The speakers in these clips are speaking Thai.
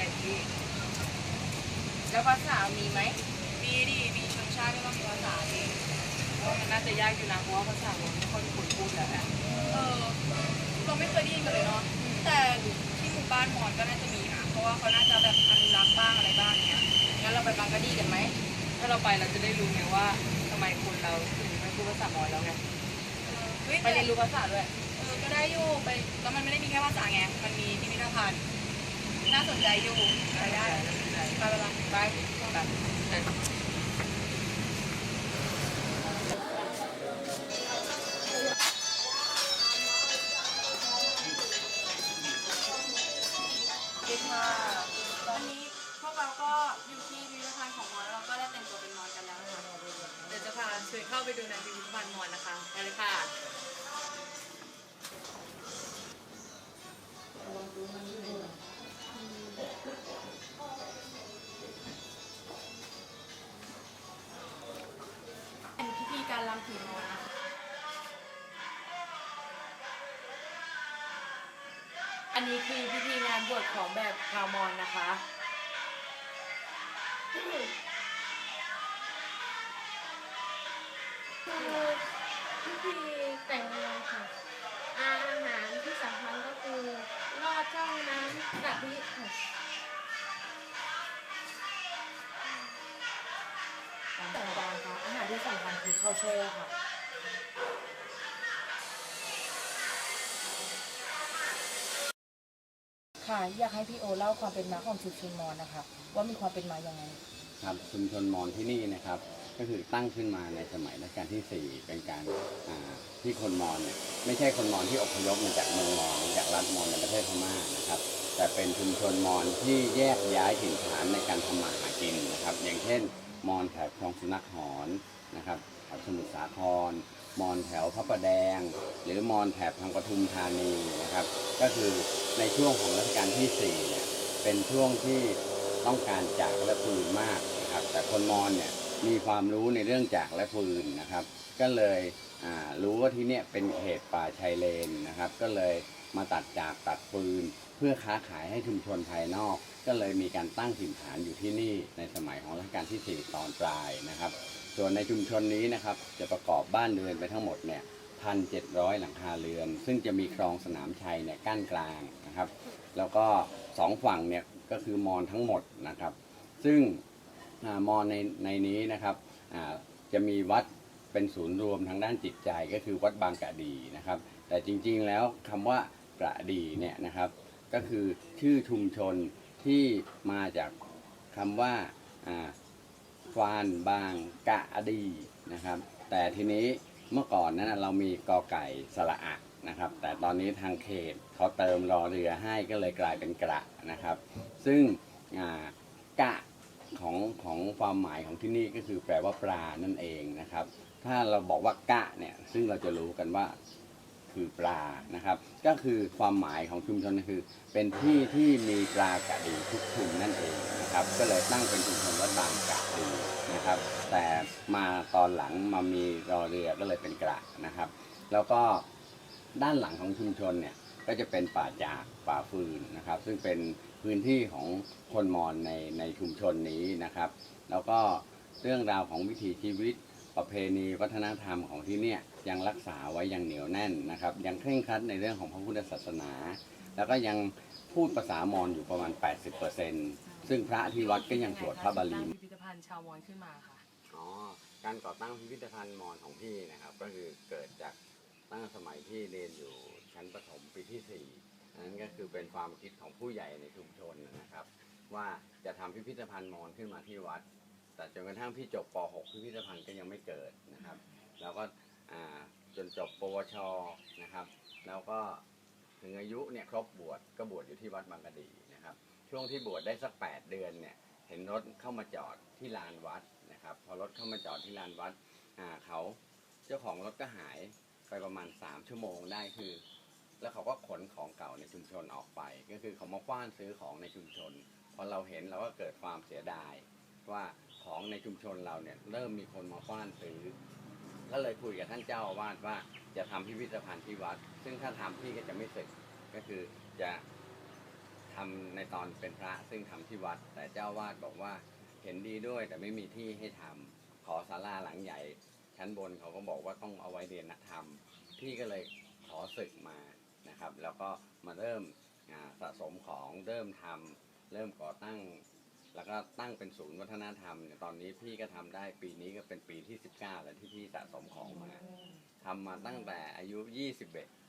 ดงด้วยมีหลายที่แล้วภาษามีไหมมีดิมีชนชาติที่ว่ามีภาษาดิเพราะว่ามันน่าจะยากอยู่นะเพราะว่าภาษาเราไม่ค่อยมีคนพูดแล้วอะเออเราไม่เคยได้ยินกันเลยเนาะแต่ที่หมู่บ้านมอนก็น่าจะมีนะเพราะว่าเขาน่าจะแบบอนุรักษ์บ้างอะไรบ้างเนี้ยงั้นเราไปบางกะดีกันไหมถ้าเราไปเราจะได้รู้ไงว่าทำไมคนเราถึงไม่พูดภาษามอญแล้วไงไปเรียนรู้ภาษาด้วยเออก็ได้อยู่ไปแล้วมันไม่ได้มีแค่ภาษาไงมันมีพิพิธภัณฑ์ น่าสนใจอยู่ไปได้ไปไปไปไปไปสวัสดีค่ะวันนี้พวกเราก็อยู่ที่พิพิธภัณฑ์ของมอญแล้วเราก็ได้แต่งตัวเป็นมอญกันแล้วนะคะเดี๋ยวจะพาเชิญเข้าไปดูในพิพิธภัณฑ์มอญนะคะไปเลยค่ะเป็น พิธีการรำผีมนะอันนี้คือพิธีงานบวชของแบบชาวมอญนะคะ คือพิธีแต่งงานค่ะอาหารที่สำคัญก็คือ ลอดช่องน้ำกะทิค่ะแต่อาจารย์คะอาหารที่สำคัญคือข้าวแช่ค่ะค่ะอยากให้พี่โอเล่าความเป็นมาของชุมชนมอญนะคะ ว่ามีความเป็นมาอย่างไง ครับชุมชนมอญที่นี่นะครับ ก็คือตั้งขึ้นมาในสมัยรัชกาลที่ 4 เป็นการที่คนมอญเนี่ยไม่ใช่คนมอญที่อพยพมาจากเมืองมอญจากรัฐมอญในประเทศพม่านะครับ แต่เป็นชุมชนมอญที่แยกย้ายถิ่นฐานในการทำมาหากินนะครับ อย่างเช่น มอญแถบคลองสุนัขหอนนะครับแถบสมุทรสาคร มอญแถวพระประแดง หรือมอญแถบทางปทุมธานีนะครับ ก็คือในช่วงของรัชกาลที่4เนี่ยเป็นช่วงที่ต้องการจากและฟืนมากนะครับ แต่คนมอญเนี่ย มีความรู้ในเรื่องจากและฟืนนะครับ ก็เลยรู้ว่าที่เนี่ยเป็นเขตป่าชายเลนนะครับ ก็เลยมาตัดจากตัดฟืน เพื่อค้าขายให้ชุมชนภายนอก ก็เลยมีการตั้งถิ่นฐานอยู่ที่นี่ในสมัยของรัชกาลที่ 4 ตอนปลายนะครับ ส่วนในชุมชนนี้นะครับจะประกอบบ้านเรือนไปทั้งหมดเนี่ยพันเจ็ดร้อยหลังคาเรือน ซึ่งจะมีคลองสนามชัยเนี่ยกั้นกลางนะครับ แล้วก็สองฝั่งเนี่ยก็คือมอญทั้งหมดนะครับ ซึ่ง มอญในในนี้นะครับจะมีวัดเป็นศูนย์รวมทางด้านจิตใจก็คือวัดบางกะดีนะครับ แต่จริงๆแล้วคำว่ากระดีเนี่ยนะครับ ก็คือชื่อชุมชนที่มาจากคำว่าอ่าฟานบางกะอดีนะครับ แต่ทีนี้เมื่อก่อนนั้นเรามีกอไก่สระอะนะครับ แต่ตอนนี้ทางเขตเขาเติมรอเรือให้ก็เลยกลายเป็นกระนะครับ ซึ่งกะ ของของความหมายของที่นี่ก็คือแปลว่าปลานั่นเองนะครับ ถ้าเราบอกว่ากะเนี่ยซึ่งเราจะรู้กันว่าคือปลานะครับ ก็คือความหมายของชุมชนก็คือ เป็นที่ที่มีปลากระดีทุกชุมนั่นเองนะครับ ก็เลยตั้งเป็นชุมชนวัดบางกะดีนะครับ แต่มาตอนหลังมามีรอเรือก็เลยเป็นกระนะครับ แล้วก็ด้านหลังของชุมชนเนี่ยก็จะเป็นป่าจากป่าฟืนนะครับ ซึ่งเป็น พื้นที่ของคนมอญในในชุมชนนี้นะครับ แล้วก็เรื่องราวของวิถีชีวิตประเพณีวัฒนธรรมของที่เนี่ยยังรักษาไว้อย่างเหนียวแน่นนะครับ ยังเคร่งครัดในเรื่องของพระพุทธศาสนา แล้วก็ยังพูดภาษามอญอยู่ประมาณ 80%ซึ่งพระที่วัดก็ยังสวดพระบาลีพิพิธภัณฑ์ชาวมอญขึ้นมาค่ะอ๋อการก่อตั้งพิพิธภัณฑ์มอญของพี่นะครับ ก็คือเกิดจากตั้งสมัยที่เรียนอยู่ชั้นประถมปีที่สี่อั นั้นก็คือเป็นความคิดของผู้ใหญ่ในชุมชนนะครับ ว่าจะทำพิพิธภัณฑ์มอญขึ้นมาที่วัด แต่จนกระทั่งพี่จบป .6 พิพิธภัณฑ์ก็ยังไม่เกิดนะครับ แล้วก็จนจบปวชนะครับ แล้วก็ถึงอายุเนี่ยครบบวชก็บวชอยู่ที่วัดบางกะดีนะครับ ช่วงที่บวชได้สัก 8 เดือนเนี่ยเห็นรถเข้ามาจอดที่ลานวัดนะครับ พอรถเข้ามาจอดที่ลานวัดเขาเจ้าของรถก็หายไปประมาณ 3 ชั่วโมงได้คือ แล้วเขาก็ขนของเก่าในชุมชนออกไป ก็คือเขามาคว้านซื้อของในชุมชน พอเราเห็นเราก็เกิดความเสียดาย ว่าของในชุมชนเราเนี่ยเริ่มมีคนมาฟ้านซื้อ ก็เลยคุยกับท่านเจ้าอาวาสว่าจะทำพิพิธภัณฑ์ที่วัด ซึ่งถ้าทำพี่ก็จะไม่เสร็จก็คือจะทำในตอนเป็นพระซึ่งทำที่วัด แต่เจ้าวาสบอกว่าเห็นดีด้วยแต่ไม่มีที่ให้ทำขอศาลาหลังใหญ่ ชั้นบนเขาก็บอกว่าต้องเอาไว้เรียนนักธรรมพี่ก็เลยขอศึกมา นะครับ แล้วก็มาเริ่มอ่าสะสมของเริ่มทำเริ่มก่อตั้ง แล้วก็ตั้งเป็นศูนย์วัฒนธรรมเนี่ยตอนนี้พี่ก็ทำได้ปีนี้ก็เป็นปีที่ 19 แล้วที่พี่สะสมของมาทำมาตั้งแต่อายุ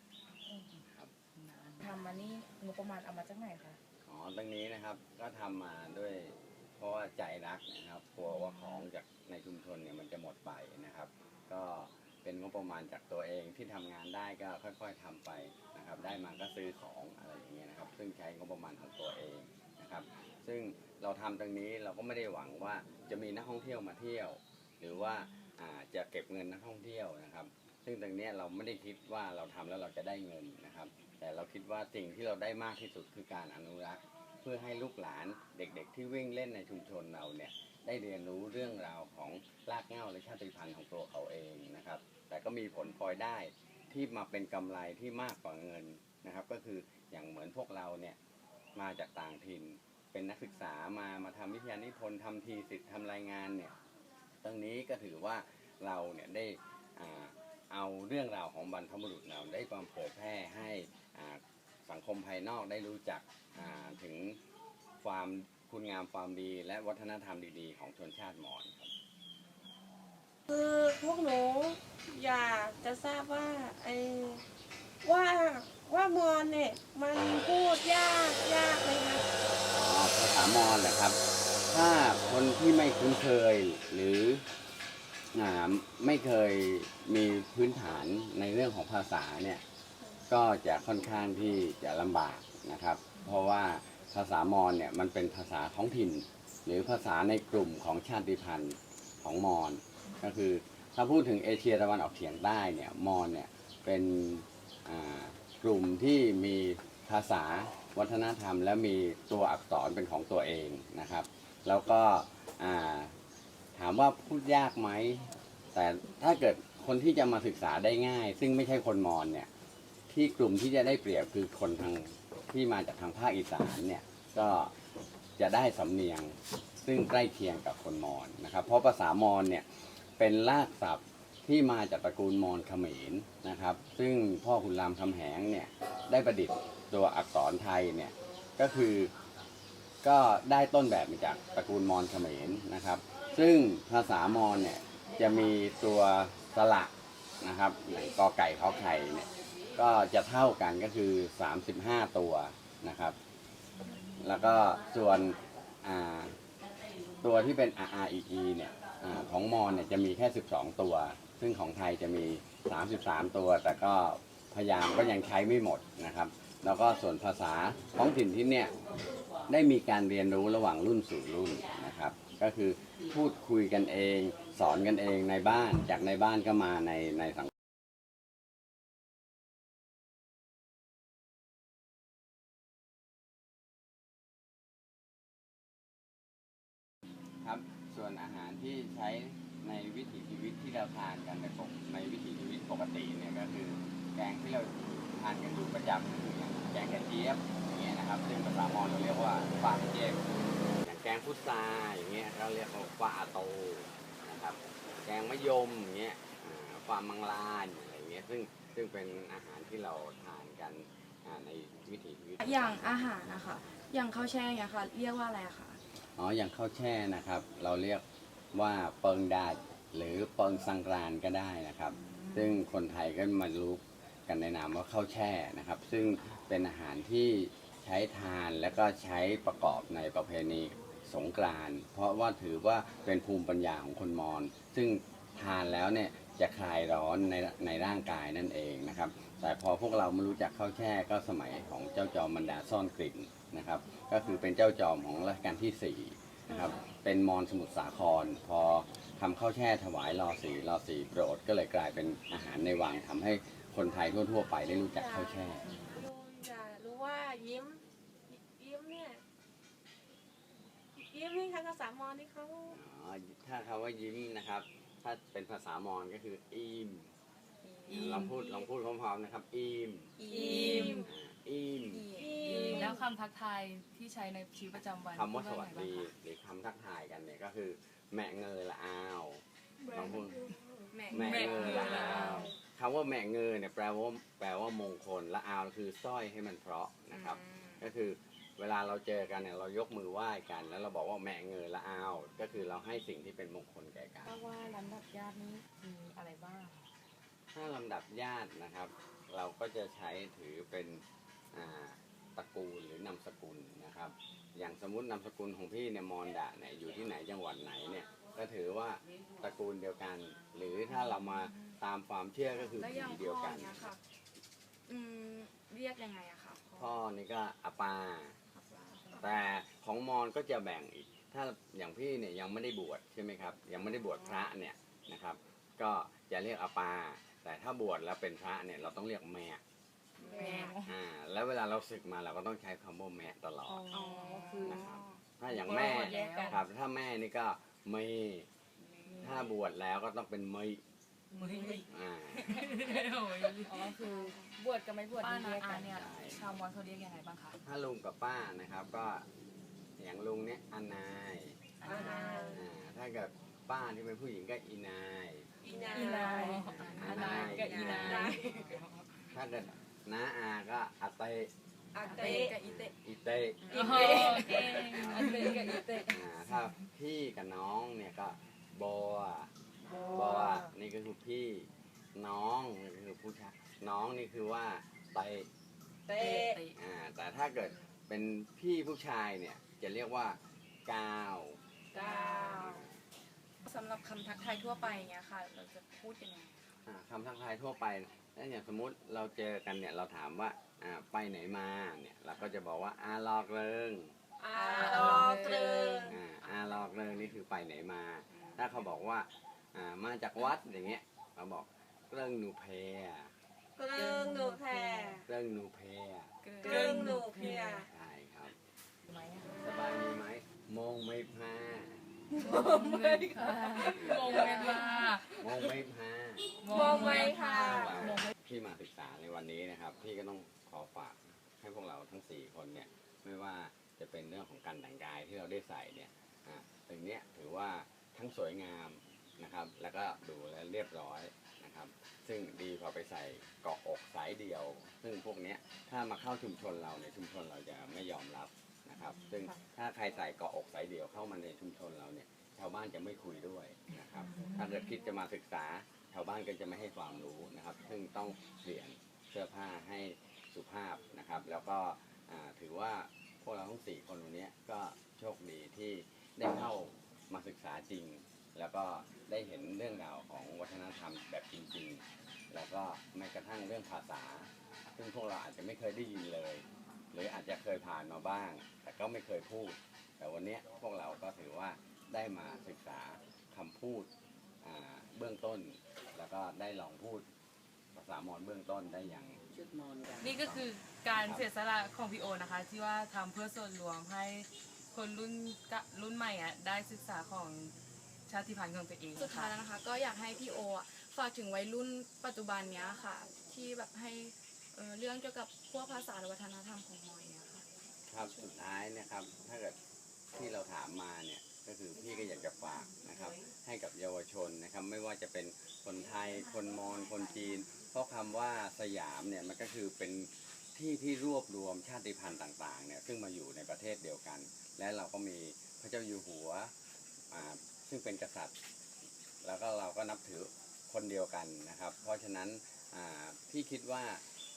21ครับทำมานี่งบประมาณเอามาจากไหนคะอ๋อตรงนี้นะครับก็ทำมาด้วยเพราะว่าใจรักนะครับกลัวว่าของจากในชุมชนเนี่ยมันจะหมดไปนะครับ ก็ เป็นงบประมาณจากตัวเองที่ทำงานได้ก็ค่อย ๆทำไปนะครับ ได้มาก็ซื้อของอะไรอย่างเงี้ยนะครับ ซึ่งใช้งบประมาณของตัวเองนะครับ ซึ่งเราทำตรงนี้เราก็ไม่ได้หวังว่าจะมีนักท่องเที่ยวมาเที่ยว หรือว่าจะเก็บเงินนักท่องเที่ยวนะครับ ซึ่งตรงนี้เราไม่ได้คิดว่าเราทำแล้วเราจะได้เงินนะครับ แต่เราคิดว่าสิ่งที่เราได้มากที่สุดคือการอนุรักษ์ เพื่อให้ลูกหลานเด็ก ๆ ที่วิ่งเล่นในชุมชนเราเนี่ย ได้เรียนรู้เรื่องราวของรากเหง้าและชาติพันธุ์ของตัวเขาเองนะครับ แต่ก็มีผลพลอยได้ที่มาเป็นกำไรที่มากกว่าเงินนะครับ ก็คืออย่างเหมือนพวกเราเนี่ยมาจากต่างถิ่น เป็นนักศึกษามามาทำวิทยานิพนธ์ทำทีสิทธิ์ทำรายงานเนี่ยตรงนี้ก็ถือว่าเราเนี่ยได้เอาเรื่องราวของบรรพบุรุษเราได้ความเผยแพร่ให้สังคมภายนอกได้รู้จักถึงความ คุณงามความดีและวัฒนธรรมดีๆ ของชนชาติมอญครับ คือพวกหนูอยากจะทราบว่าไอ้ว่าว่ามอนเนี่ยมันพูดยากยากไหมคะอ๋อภาษามอญเหรอครับ ถ้าคนที่ไม่คุ้นเคยหรืออ่าไม่เคยมีพื้นฐานในเรื่องของภาษาเนี่ย ก็จะค่อนข้างที่จะลำบากนะครับ เพราะว่า ภาษามอญเนี่ยมันเป็นภาษาท้องถิ่น หรือภาษาในกลุ่มของชาติพันธุ์ของมอญก็คือถ้าพูดถึงเอเชียตะวันออกเฉียงใต้เนี่ยมอญเนี่ยเป็นกลุ่มที่มีภาษาวัฒนธรรม และมีตัวอักษรเป็นของตัวเองนะครับ แล้วก็ถามว่าพูดยากไหมแต่ถ้าเกิดคนที่จะมาศึกษาได้ง่าย ซึ่งไม่ใช่คนมอญเนี่ยที่กลุ่มที่จะได้เปรียบคือคนทาง ที่มาจากทางภาคอีสานเนี่ยก็จะได้สำเนียงซึ่งใกล้เคียงกับคนมอญนะครับ เพราะภาษามอญเนี่ยเป็นรากศัพท์ที่มาจากตระกูลมอญเขมรนะครับ ซึ่งพ่อขุนรามคำแหงเนี่ยได้ประดิษฐ์ตัวอักษรไทยเนี่ยก็คือก็ได้ต้นแบบมาจากตระกูลมอญเขมรนะครับ ซึ่งภาษามอญเนี่ยจะมีตัวสระนะครับอย่างกอไก่ขอไข่เนี่ย ก็จะเท่ากันก็คือ 35 ตัวนะครับ แล้วก็ส่วนตัวที่เป็น R R E E เนี่ยอของมอนเนี่ยจะมีแค่ 12 ตัว ซึ่งของไทยจะมี 33 ตัว แต่ก็พยายามก็ยังใช้ไม่หมดนะครับ แล้วก็ส่วนภาษาท้องถิ่นที่เนี่ยได้มีการเรียนรู้ระหว่างรุ่นสู่รุ่นนะครับ ก็คือพูดคุยกันเอง สอนกันเองในบ้านจากในบ้านก็มาในในสัง ใช้ในวิถีชีวิตที่เราทานกันในปกในวิถีชีวิตปกติเนี่ยก็คือแกงที่เราทานกันอยู่ประจำก็คืออย่างแกงกระเจี๊ยบอย่างเงี้ยนะครับซึ่งภาษามอญเราเรียกว่าฟางเจี๊ยบอย่างแกงพุทราอย่างเงี้ยเราเรียกว่าฟาโตนะครับแกงมะยมอย่างเงี้ยอ่าฟามังลานอะไรเงี้ยซึ่งซึ่งเป็นอาหารที่เราทานกันในวิถีชีวิตอย่างอาหารนะคะอย่างข้าวแช่เนี่ยค่ะเรียกว่าอะไรคะอ๋ออย่างข้าวแช่นะครับ เราเรียก ว่าเปิงดาดหรือเปิงสังกรานก็ได้นะครับ ซึ่งคนไทยก็มารู้กันในนามว่าข้าวแช่นะครับ ซึ่งเป็นอาหารที่ใช้ทานและก็ใช้ประกอบในประเพณีสงกรานต์เพราะว่าถือว่าเป็นภูมิปัญญาของคนมอญซึ่งทานแล้วเนี่ยจะคลายร้อนในในร่างกายนั่นเองนะครับ แต่พอพวกเรามารู้จักข้าวแช่ก็สมัยของเจ้าจอมบรรดาซ่อนกลิ่นนะครับ ก็คือเป็นเจ้าจอมของรัชกาลที่สี่นะครับ เป็นมอญสมุทรสาคร พอทำข้าวแช่ถวายรอสีรอสีโปรดก็เลยกลายเป็นอาหารในวังทำให้คนไทยทั่ว ๆ ไปได้รู้จักข้าวแช่ ลุงจะรู้ว่ายิ้ม ยิ้มเนี่ย ยิ้มนี่ทั้งภาษามอญนี่เขาอ๋อถ้าคำว่ายิ้มนะครับ ถ้าเป็นภาษามอญก็คืออิมลองพูดลองพูดพร้อมๆนะครับอิมอิมอิ มแล้วคำทักทายที่ใช้ในชีวิตประจำวันคำว่าสวัสดีพูไงบ้างคะหรือคำทักทายกันเนี่ยก็คือ แม่เงยละอาวลองพูดแม่แม่เงยละแม่อาวคำว่าแม่เงยเนี่ยแปลว่าแปลว่ามงคลละอาวคือสร้อยให้มันเพราะนะครับ ก็คือเวลาเราเจอกันเนี่ยเรายกมือไหว้กัน แล้วเราบอกว่าแม่เงยละอาวก็คือเราให้สิ่งที่เป็นมงคลแก่กันถ้าว่าลำดับญาตินี้มีอะไรบ้างถ้าลำดับญาตินะครับ เราก็จะใช้ถือเป็นอ่า ตระกูลหรือนามสกุลนะครับ อย่างสมมตินามสกุลของพี่เนี่ยมอนดะเนี่ยอยู่ที่ไหนจังหวัดไหนเนี่ยก็ถือว่าตระกูลเดียวกัน หรือถ้าเรามาตามความเชื่อก็คือแล้วอผีย่างเดียวพ่อกันเนี้ยค่ะ อืม เรียกยังไงอะคะพ่อนี่ก็อาปาครับว่าแต่ของมอญก็จะแบ่งอีก ถ้าอย่างพี่เนี่ยยังไม่ได้บวชใช่ไหมครับ ยังไม่ได้บวชพระเนี่ยนะครับ ก็จะเรียกอาปา แต่ถ้าบวชแล้วเป็นพระเนี่ยเราต้องเรียกแม่ แม่อ่าแล้วเวลาเราศึกมาเราก็ต้องใช้คำว่าแม่ตลอด อ๋อคือ นะครับ ถ้าอย่างแม่แยกกันครับ ถ้าแม่นี่ก็เมย์ถ้าบวชแล้วก็ต้องเป็นเมย์มืออ่า โอ้ยอ๋อคือบวชกับไม่บวชป้านี่นาเรียกอากันเนี่ยใช่ชาวมอญเขาเรียกยังไงบ้างคะถ้าลุงกับป้านะครับก็อย่างลุงเนี่ยอนายอาอ่าถ้าเกิดป้าที่เป็นผู้หญิงก็อีนาย อีนาอีนาย อานายกับอีนาย ถ้าเกิด น้าอาก็อาเตอาเตะเตะกับอีเตะอีเตโอ้โหเก่งอันเตกับอีเตะอ่าถ้าพี่กับน้องเนี่ยก็โบอะโบอะนี่ก็คือพี่น้องนี่ก็คือผู้ชายน้องนี่คือว่าเตเตะอ่าแต่ถ้าเกิดเป็นพี่ผู้ชายเนี่ยจะเรียกว่าก้าวก้าวสำหรับคำทักทายทั่วไปอย่างเงี้ยค่ะ เราจะพูดยังไงอ่าคำทักทายทั่วไป แล้วอย่างสมมุติเราเจอกันเนี่ยเราถามว่าอ่าไปไหนมาเนี่ยเราก็จะบอกว่าอาลอกเริงอาดอเกลืออ่าอาลอกเริงนี่คือไปไหนมา ถ้าเขาบอกว่าอ่ามาจากวัดอย่างเงี้ยเราบอกเรื่องหนูเพยเกลืองหนูแพรเรื่องหนูเพยเกลืองหนูเพียใช่ครับไหมอะสบายดีไหมมงไม่พลา เลยค่ะงงเลยค่ะมงไม่พลามองไหมค่ะพี่มาศึกษาในวันนี้นะครับ พี่ก็ต้องขอฝากให้พวกเราทั้งสี่คนเนี่ย ไม่ว่าจะเป็นเรื่องของการแต่งกายที่เราได้ใส่เนี่ยอ่าถึงเนี้ยถือว่าทั้งสวยงามนะครับ แล้วก็ดูแลเรียบร้อยนะครับ ซึ่งดีกว่าไปใส่เกาะอกสายเดียว ซึ่งพวกเนี้ยถ้ามาเข้าชุมชนเราเนี่ยชุมชนเราจะไม่ยอมรับ นะครับ ซึ่งถ้าใครใส่เกาะอกสายเดียวเข้ามาในชุมชนเราเนี่ยชาวบ้านจะไม่คุยด้วยนะครับ ถ้าเกิดคิดจะมาศึกษาชาวบ้านก็จะไม่ให้ความรู้นะครับ ซึ่งต้องเปลี่ยนเสื้อผ้าให้สุภาพนะครับ แล้วก็อ่าถือว่าพวกเราทั้งสี่คนวันนี้ก็โชคดีที่ได้เข้ามาศึกษาจริง แล้วก็ได้เห็นเรื่องราวของวัฒนธรรมแบบจริง ๆ แล้วก็แม้กระทั่งเรื่องภาษา ซึ่งพวกเราอาจจะไม่เคยได้ยินเลย หรืออาจจะเคยผ่านมาบ้าง แต่ก็ไม่เคยพูด แต่วันนี้พวกเราก็ถือว่าได้มาศึกษาคำพูดอ่าเบื้องต้น แล้วก็ได้ลองพูดภาษามอญเบื้องต้นได้อย่างนี่ก็คือการเสียสละของพี่โอนะคะ ที่ว่าทำเพื่อส่วนรวมให้คนรุ่นกะรุ่นใหม่อะได้ศึกษาของชาติพันธุ์ของตัวเองสุดท้ายแล้วนะคะ ก็อยากให้พี่โออะฝากถึงวัยรุ่นปัจจุบันเนี้ยค่ะ ที่แบบให้ เอ่อเรื่องเกี่ยวกับพวกภาษาและวัฒนธรรมของมอญเนี่ยค่ะ ครับสุดท้ายนะครับ ถ้าเกิดที่เราถามมาเนี่ยก็คือพี่ก็อยากจะฝากนะครับ ให้กับเยาวชนนะครับ ไม่ว่าจะเป็นคนไทยคนมอญคนจีน เพราะคำว่าสยามเนี่ยมันก็คือเป็นที่ที่รวบรวมชาติพันธุ์ต่างๆเนี่ยซึ่งมาอยู่ในประเทศเดียวกัน และเราก็มีพระเจ้าอยู่หัวอ่าซึ่งเป็นกษัตริย์ แล้วก็เราก็นับถือคนเดียวกันนะครับ เพราะฉะนั้นอ่าพี่คิดว่า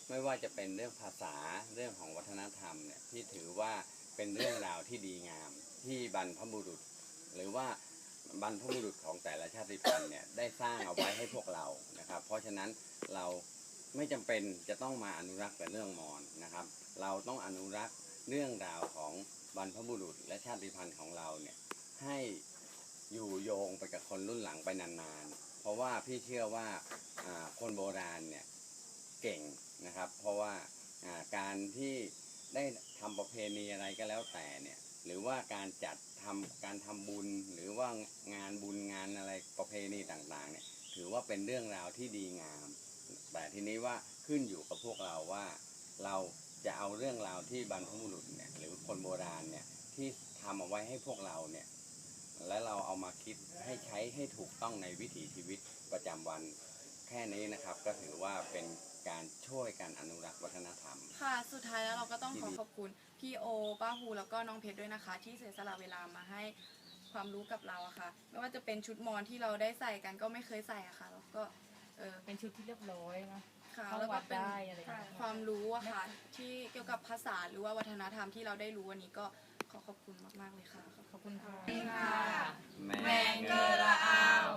ไม่ว่าจะเป็นเรื่องภาษาเรื่องของวัฒนธรรมเนี่ยพี่ถือว่าเป็นเรื่องราวที่ดีงามที่บรรพบุรุษ หรือว่าบรรพบุรุษของแต่ละชาติพันธุ์เนี่ยได้สร้างเอาไว้ให้พวกเรานะครับ เพราะฉะนั้นเราไม่จำเป็นจะต้องมาอนุรักษ์แต่เรื่องมอญนะครับ เราต้องอนุรักษ์เรื่องราวของบรรพบุรุษ และชาติพันธุ์ของเราเนี่ยให้อยู่โยงไปกับคนรุ่นหลังไปนานๆ เพราะว่าพี่เชื่อว่าคนโบราณเนี่ยเก่ง นะครับ เพราะว่าการที่ได้ทำประเพณีอะไรก็แล้วแต่เนี่ยหรือว่าการจัดทำการทำบุญหรือว่างานบุญงานอะไรประเพณีต่างๆเนี่ยถือว่าเป็นเรื่องราวที่ดีงาม แต่ทีนี้ว่าขึ้นอยู่กับพวกเราว่าเราจะเอาเรื่องราวที่บรรพบุรุษเนี่ยหรือคนโบราณเนี่ยที่ทำเอาไว้ให้พวกเราเนี่ยและเราเอามาคิดให้ใช้ให้ถูกต้องในวิถีชีวิตประจำวันแค่นี้นะครับ ก็ถือว่าเป็น การช่วยการอนุรักษ์วัฒนธรรม ค่ะ สุดท้ายแล้วเราก็ต้องขอดีๆขอบคุณพี่โอ ป้าฮูแล้วก็น้องเพชรด้วยนะคะ ที่เสียสละเวลามาให้ความรู้กับเราอะค่ะ ไม่ว่าจะเป็นชุดมอนที่เราได้ใส่กันก็ไม่เคยใส่อะค่ะ แล้วก็เออเป็นชุดที่เรียบร้อยนะ ค่ะเข้าแล้วก็เป็นวัดได้อะไรอย่างเงี้ย ความรู้อะค่ะ ที่เกี่ยวกับภาษาหรือว่าวัฒนธรรมที่เราได้รู้วันนี้ก็ขอขอบคุณมากๆเลยค่ะ ขอบคุณค่ะ แมงเกอระอาว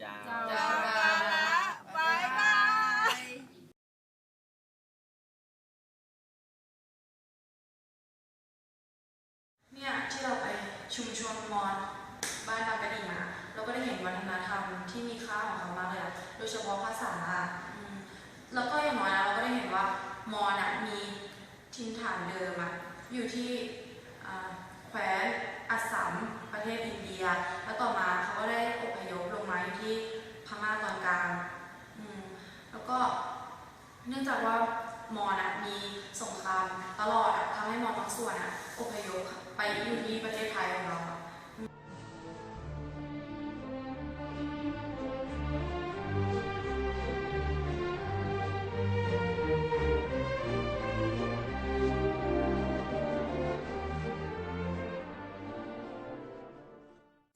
เจ้า เจ้าบาย ชุมชนมอญบ้านบางกะดีมาเราก็ได้เห็นวัฒนธรรมที่มีค่าของเขามากเลยอะโดยเฉพาะภาษาอะแล้วก็อย่างน้อยนะเราก็ได้เห็นว่ามอญอะมีถิ่นฐานเดิมอะอยู่ที่แคว้นอัสสัมประเทศอินเดีย แล้วต่อมาเขาก็ได้อพยพลงมาอยู่ที่พม่าตอนกลางแล้วก็เนื่องจากว่ามอญมีสงครามตลอดอะทำให้มอญบางส่วนอะอพยพ ไปอยู่ที่ประเทศไทยของเราอะ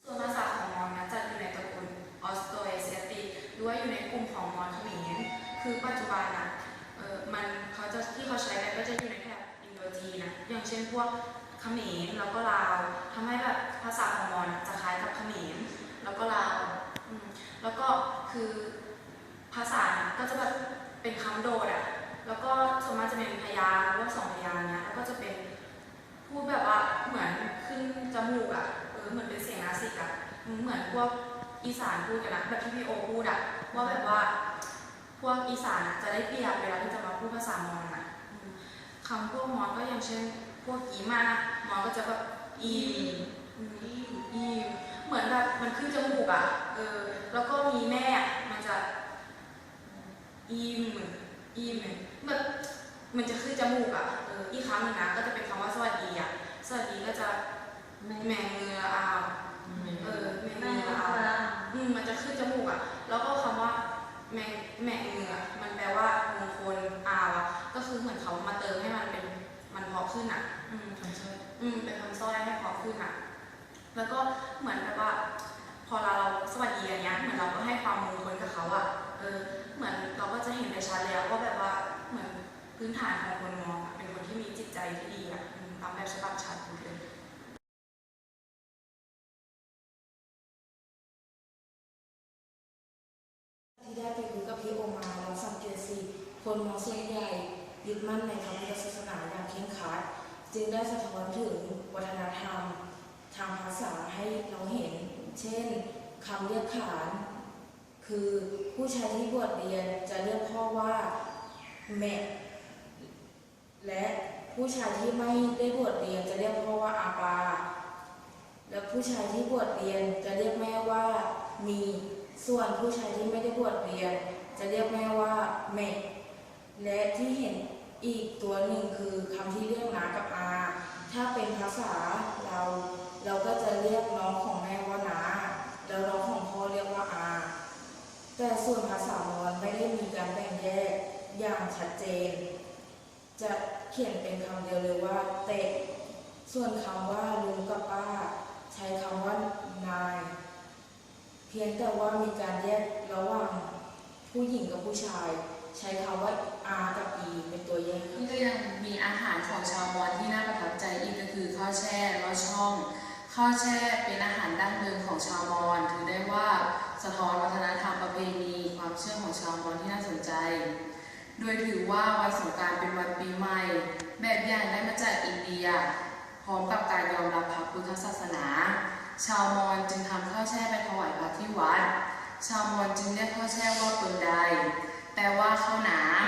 ส่วนภาษาของมอนะจะอยู่ในตระกูลออสโตเอเซียติหรือว่าอยู่ในกลุ่มของมอญเขมรคือปัจจุบันนะเออมันเขาจะที่เขาใช้กันก็จะอยู่ในแถบอินโดจีนนะอย่างเช่นพวก เขมรแล้วก็ลาวทำให้แบบภาษาของมอญจะคล้ายกับเขมรแล้วก็ลาวแล้วก็คือภาษานะก็จะแบบเป็นคำโดดอะแล้วก็ส่วนมากจะเป็นพยางหรือว่าสองพยางเนี้ยแล้วก็จะเป็นพูดแบบว่าเหมือนขึ้นจมูกอะ่ะเออเหมือนเป็นเสียงนาสิกอะ่ะเหมือนพวกอีสานพูดกันนะแบบที่พี่โอพูดอะ่ะว่าแบบว่าพวกอีสานจะได้เปรียบเวลาที่จะมาพูดภาษามอญอะคำพวกมอญก็อย่างเช่น พวกอีมาหมอก็จะแบบอีอืมอีเหมือนแบบมันขึ้นจมูกอะ่ะเออแล้วก็มีแม่อะมันจะอีมอีมแบบมันจะขึ้นจมูกอะเอออีกครั้งหนึงนะก็จะเป็นคำว่าสวัสดีอะสวัสดีก็จะแมงเงืออาวเออแมงเงืออาวอืมมันจะขึ้นจมูกอะ แล้วก็คำว่าแมงแมงเงือมันแปลว่ามงคลอาวอะก็คือเหมือนเขามาเติมให้มันเป็น มันเพอขึ้นอะ อืมอืมเป็นคำสร้อยให้เพอขึ้นอะ แล้วก็เหมือนแบบว่า พอเราสวัสดีอย่างเงี้ยเหมือนเราก็ให้ความมงคลกับเขาอะ เออ เหมือนเราก็จะเห็นได้ชัดแล้วว่าแบบว่าเหมือนพื้นฐานของคนมองอะเป็นคนที่มีจิตใจที่ดีอะอืมตามแบบฉบับชัดเลย ที่ได้ไปคุยกับพี่โอมาเราสังเกตสิคนมองส่วนใหญ่ ยึดมั่นในพระพุทธศาสนาอย่างเคร่งครัด จึงได้สะท้อนถึงวัฒนธรรม ทางภาษาให้เราเห็น เช่นคำเรียกขาน คือผู้ชายที่บวชเรียนจะเรียกพ่อว่าแม่และผู้ชายที่ไม่ได้บวชเรียนจะเรียกพ่อว่าอาปา และผู้ชายที่บวชเรียนจะเรียกแม่ว่ามี ส่วนผู้ชายที่ไม่ได้บวชเรียน จะเรียกแม่ว่าเมกและที่เห็น อีกตัวหนึ่งคือคำที่เรียกน้ากับอา ถ้าเป็นภาษาเรา เราก็จะเรียกน้องของแม่ว่าน้า แล้วน้องของพ่อเรียกว่าอา แต่ส่วนภาษามอญไม่ได้มีการแบ่งแยกอย่างชัดเจน จะเขียนเป็นคำเดียวเลยว่าเตะ ส่วนคำว่าลุงกับป้า ใช้คำว่านาย เพียงแต่ว่ามีการแยกระหว่างผู้หญิงกับผู้ชาย ใช้คำว่า R กับ E เป็นตัวแยก นี่ก็ยังมีอาหารของชาวมอญที่น่าประทับใจอีกก็คือข้าวแช่ลอดช่องข้าวแช่เป็นอาหารดั้งเดิมของชาวมอญถือได้ว่าสะท้อนวัฒนธรรมประเพณีความเชื่อของชาวมอญที่น่าสนใจ โดยถือว่าวันสงกรารเป็นวันปีใหม่ แบบอย่างได้มาจากอินเดีย พร้อมกับการยอมรับพระพุทธศาสนา ชาวมอญจึงทำข้าวแช่ไปถวายพระที่วัด ชาวมอญจึงเรียกข้าวแช่ว่าเปิงได แปลว่าข้าวหนาม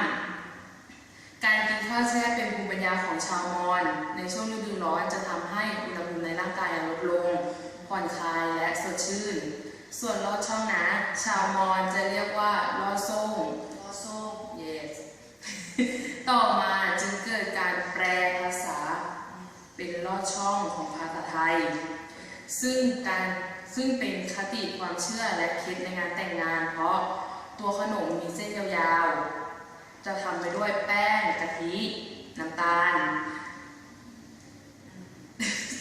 การกินข้าวแช่เป็นภูมิปัญญาของชาวมอญในช่วงฤดูร้อนจะทำให้อุณหภูมิในร่างกายลดลง ผ่อนคลายและสดชื่น ส่วนลอดช่องนะชาวมอญจะเรียกว่าลอดส้มลอดโซ่ yes ต่อมาจึงเกิดการแปลภาษา เป็นลอดช่องของภาษาไทย ซึ่งการซึ่งเป็นคติความเชื่อและเคล็ดในงานแต่งงาน เพราะ ตัวขนมมีเส้นยาวๆ จะทำไปด้วยแป้งกะทิ น้ำตาล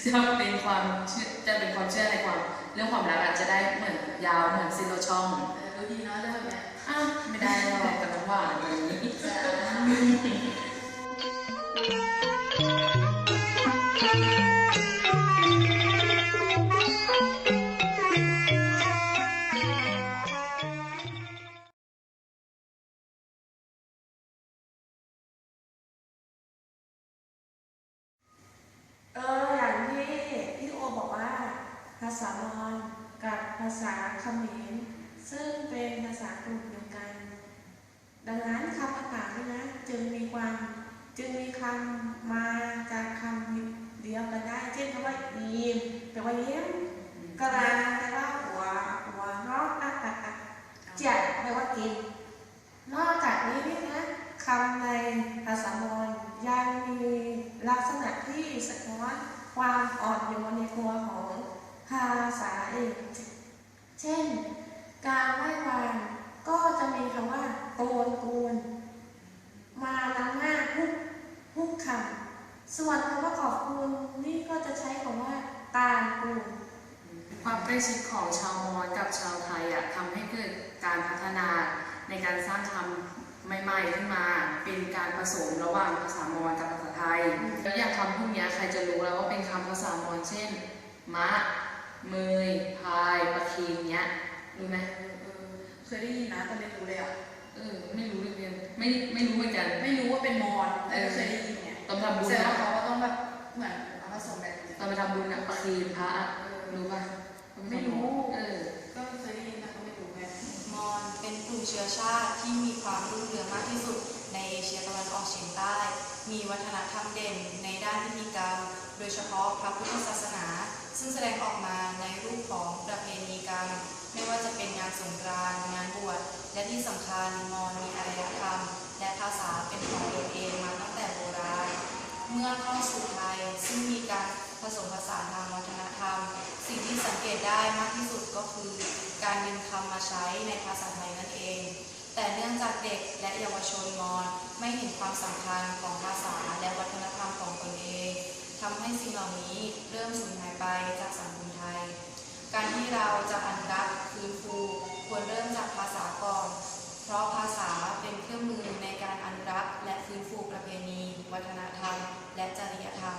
จะเป็นความเชื่อจะเป็นความเชื่อในความเรื่องความรักอาจจะได้เหมือนยาวเหมือนซินโลช่องเออรู้ดีเนาะเรื่องแบบเนี้ยอ้าวไม่ได้หรอกแต่ต้องหวานอย่างนี้ เขมรซึ่งเป็นภาษากลุ่มเดียวกัน ดังนั้นคำต่างๆนี่นะจึงมีความจึงมีคำมาจากคำเดียวกันได้ เช่นคำว่าอีมแปลว่าเลี้ยงกะลาแปลว่าหัวหัวเนาะอะอะอะเจ็ดแปลว่ากิน นอกจากนี้นี่นะคำในภาษามอญยังมีลักษณะที่สะท้อนความอ่อนโยนในตัวของภาษาเองเช่น การไหว้วานก็จะมีคำว่าโกนกูนมานำหน้าฮุกฮุกคำส่วนคำว่าขอบคุณนี่ก็จะใช้คำว่าตาลกูน ความใกล้ชิดของชาวมอญกับชาวไทยอะทำให้เกิดการพัฒนาในการสร้างคำใหม่ๆขึ้นมา เป็นการผสมระหว่างภาษามอญกับภาษาไทย แล้วอย่างคำพวกเนี้ ยใครจะรู้แล้วว่าเป็นคำภาษามอญเช่น มะ เมย พายประคีนเนี้ยรู้ไหมเออเออเคยได้ยินนะแต่ไม่รู้เลยอะเออไม่รู้เลยเรียนไม่ไม่รู้เหมือนกัน ไม่รู้ว่าเป็นมอญแต่เคยได้ยินไงตอนทำบุญแสดงนะว่าเขาก็ต้องแบบเหมือนเอาผสมแบบนี้ตอนไปทำบุญอะประคีนพระอะรู้ป่ะไม่รู้เออก็เคยได้ยินแต่ก็ไม่รู้ไงมอญเป็นกลุ่มเชื้อชาติที่มีความรุ่งเรืองมากที่สุด ในเอเชียตะวันออกเฉียงใต้ มีวัฒนธรรมเด่นในด้านพิธีกรรม โดยเฉพาะพระพุทธศาสนา ซึ่งแสดงออกมาในรูปของประเพณีกรรม ไม่ว่าจะเป็นงานสงกรานต์งานบวช และที่สำคัญมอญมีอารยธรรม และภาษาเป็นของตัวเองมาตั้งแต่โบราณ เมื่อเข้าสู่ไทยซึ่งมีการผสมผสานทางวัฒนธรรม สิ่งที่สังเกตได้มากที่สุดก็คือ การดึงคำมาใช้ในภาษาไทยนั่นเอง แต่เนื่องจากเด็กและเยาวชนมอญไม่เห็นความสำคัญของภาษาและวัฒนธรรมของตนเองทำให้สิ่งเหล่านี้เริ่มสูญหายไปจากสังคมไทย การที่เราจะอนุรักษ์ฟื้นฟูควรเริ่มจากภาษาก่อน เพราะภาษาเป็นเครื่องมือในการอนุรักษ์และฟื้นฟูประเพณี วัฒนธรรม และจริยธรรม